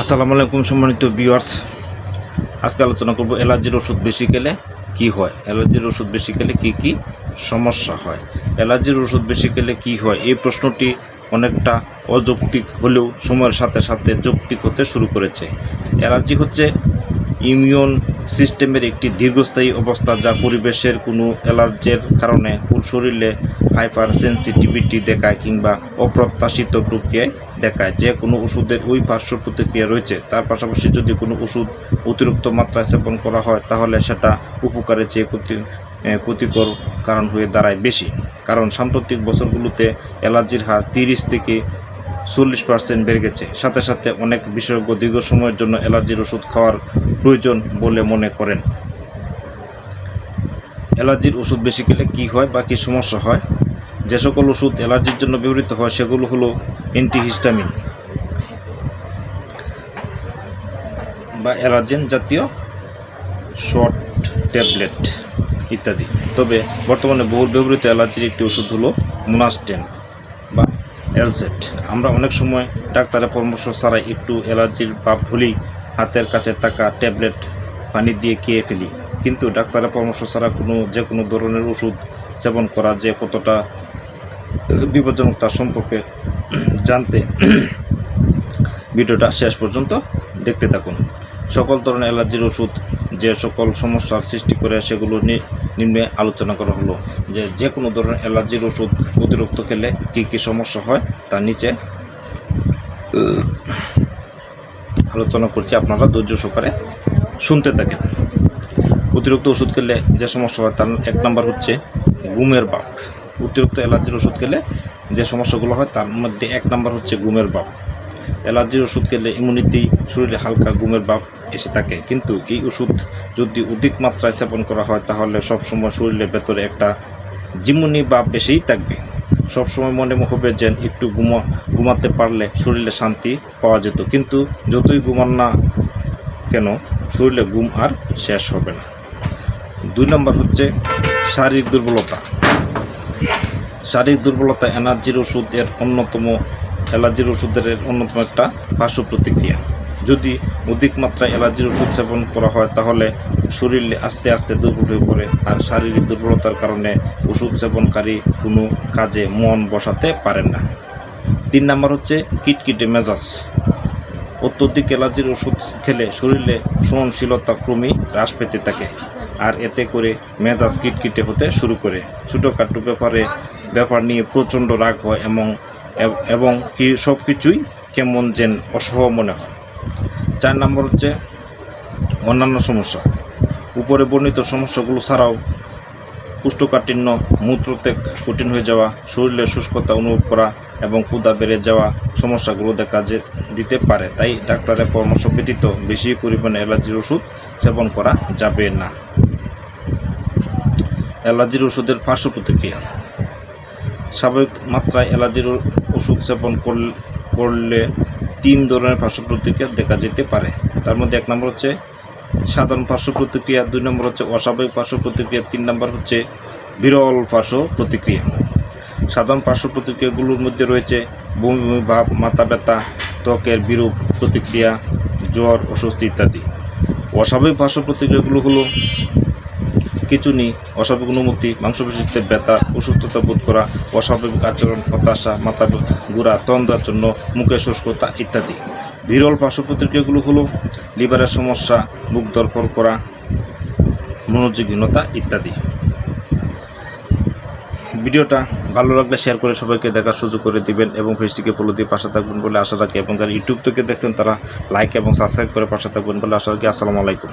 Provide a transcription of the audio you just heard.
আসসালামু আলাইকুম সম্মানিত ভিউয়ার্স। আজকে আলোচনা করব অ্যালার্জির ওষুধ বেশি খেলে কি হয়? অ্যালার্জির ওষুধ বেশি খেলে কি কি সমস্যা হয়? অ্যালার্জির ওষুধ বেশি খেলে কি হয়? এই প্রশ্নটি অনেকটা অযৌক্তিক হলেও সময়ের সাথে সাথে যৌক্তিক হতে শুরু করেছে। অ্যালার্জি হচ্ছে ইমিউন সিস্টেমের একটি দীর্ঘস্থায়ী অবস্থা যা পরিবেশের কোনো অ্যালার্জের কারণে শরীরে হাইপার সেন্সিটিভিটি দেখায় কিংবা অপ্রত্যাশিত প্রক্রিয়ায় দেখায়। যে কোনো ওষুধের ওই পার্শ্ব প্রতিক্রিয়া রয়েছে, তার পাশাপাশি যদি কোনো ওষুধ অতিরিক্ত মাত্রায় সেবন করা হয়, তাহলে সেটা উপকারের চেয়ে ক্ষতি ক্ষতিকর কারণ হয়ে দাঁড়ায় বেশি। কারণ সাম্প্রতিক বছরগুলোতে অ্যালার্জির হার তিরিশ থেকে চল্লিশ পার্সেন্ট বেড়ে গেছে। সাথে সাথে অনেক বিশেষজ্ঞ দীর্ঘ সময়ের জন্য অ্যালার্জির ওষুধ খাওয়ার প্রয়োজন বলে মনে করেন। অ্যালার্জির ওষুধ বেশি খেলে কী হয় বা কী সমস্যা হয়? যে সকল ওষুধ অ্যালার্জির জন্য ব্যবহৃত হয়, সেগুলো হলো অ্যান্টিহিস্টামিন বা অ্যালার্জেন জাতীয় শর্ট ট্যাবলেট ইত্যাদি। তবে বর্তমানে বহুল ব্যবহৃত অ্যালার্জির একটি ওষুধ হলো মোনাস্টেন। এলসেট আমরা অনেক সময় ডাক্তারের পরামর্শ ছাড়াই একটু অ্যালার্জির ভাব হলেই হাতের কাছে থাকা ট্যাবলেট পানি দিয়ে খেয়ে ফেলি। কিন্তু ডাক্তারের পরামর্শ ছাড়া কোনো, যে কোনো ধরনের ওষুধ সেবন করা যে কতটা বিপজ্জনক তার সম্পর্কে জানতে ভিডিওটা শেষ পর্যন্ত দেখতে থাকুন। সকল ধরনের অ্যালার্জির ওষুধ যে সকল সমস্যার সৃষ্টি করে সেগুলো নিম্নে আলোচনা করা হলো। যে যে কোনো ধরনের অ্যালার্জির ওষুধ অতিরিক্ত খেলে কী কী সমস্যা হয় তার নিচে আলোচনা করছি। আপনারা ধৈর্য সহকারে শুনতে থাকেন। অতিরিক্ত ওষুধ খেলে যে সমস্যা হয় তার এক নাম্বার হচ্ছে গুমের বাপ অতিরিক্ত অ্যালার্জির ওষুধ খেলে যে সমস্যাগুলো হয় তার মধ্যে এক নাম্বার হচ্ছে গুমের বাপ অ্যালার্জির ওষুধ খেলে ইমিউনিটি শরীরে হালকা ঘুমের ভাব এসে থাকে। কিন্তু এই ওষুধ যদি অধিক মাত্রায় সেবন করা হয়, তাহলে সবসময় শরীরের ভেতরে একটা জিমুনি ভাব বেশিই থাকবে। সবসময় মনে হবে যে একটু ঘুমা, ঘুমাতে পারলে শরীরে শান্তি পাওয়া যেত। কিন্তু যতই ঘুমান না কেন, শরীরে ঘুম আর শেষ হবে না। দুই নম্বর হচ্ছে শারীরিক দুর্বলতা। শারীরিক দুর্বলতা এনার্জির ওষুধের অন্যতম অ্যালার্জির ওষুধের অন্যতম একটা পার্শ্ব প্রতিক্রিয়া। যদি অধিক মাত্রায় অ্যালার্জির ওষুধ সেবন করা হয়, তাহলে শরীরে আস্তে আস্তে দুর্বল হয়ে পড়ে। আর শারীরিক দুর্বলতার কারণে ওষুধ সেবনকারী কোনো কাজে মন বসাতে পারেন না। তিন নাম্বার হচ্ছে কিটকিটে মেজাজ। অত্যধিক অ্যালার্জির ওষুধ খেলে শরীরে সহনশীলতা ক্রমেই হ্রাস পেতে থাকে, আর এতে করে মেজাজ কিটকিটে হতে শুরু করে। ছোটোখাটো ব্যাপারে, ব্যাপার নিয়ে প্রচণ্ড রাগ হয় এবং এব- কি সব কিছুই কেমন যেন অসহ মনে হয়। চার নম্বর হচ্ছে অন্যান্য সমস্যা। উপরে বর্ণিত সমস্যাগুলো ছাড়াও কুষ্ঠকাঠিন্য, মূত্রত্যাগ কঠিন হয়ে যাওয়া শরীরে শুষ্কতা অনুভব করা এবং ক্ষুধা বেড়ে যাওয়া সমস্যাগুলো দেখা যে, দিতে পারে। তাই ডাক্তারের পরামর্শ ব্যতীত বেশি পরিমাণে অ্যালার্জির ওষুধ সেবন করা যাবে না। অ্যালার্জির ওষুধের পার্শ্ব প্রতিক্রিয়া। স্বাভাবিক মাত্রায় অ্যালার্জির ওষুধ সেবন করলে তিন ধরনের পার্শ্ব প্রতিক্রিয়া দেখা যেতে পারে। তার মধ্যে এক নম্বর হচ্ছে সাধারণ পার্শ্ব প্রতিক্রিয়া দুই নম্বর হচ্ছে অস্বাভাবিক পার্শ্ব প্রতিক্রিয়া তিন নম্বর হচ্ছে বিরল পার্শ্ব প্রতিক্রিয়া সাধারণ পার্শ্ব প্রতিক্রিয়াগুলোর মধ্যে রয়েছে বমি বমি, ভাব, মাথা ব্যথা, ত্বকের বিরূপ প্রতিক্রিয়া, জ্বর, অস্বস্তি ইত্যাদি। অস্বাভাবিক পার্শ্ব প্রতিক্রিয়াগুলো হলো খিচুনি অস্বাভাবিক অনুমতি মাংসপেশিতে ব্যথা, অসুস্থতা বোধ করা, অস্বাভাবিক আচরণ, হতাশা, মাথা গুড়া তন্দ্রার জন্য মুখের শুষ্কতা ইত্যাদি। বিরল পার্শ্ব প্রতিক্রিয়াগুলো হলো লিভারের সমস্যা, মুখ দরপর করা মনোযোগহীনতা ইত্যাদি। ভিডিওটা ভালো লাগলে শেয়ার করে সবাইকে দেখার সুযোগ করে দিবেন এবং ফেসটিকে ফলো দিয়ে পাশে থাকবেন বলে আশা রাখি। এবং যারা ইউটিউব থেকে দেখছেন, তারা লাইক এবং সাবস্ক্রাইব করে পাশে থাকবেন বলে আশা রাখি। আসসালামু আলাইকুম।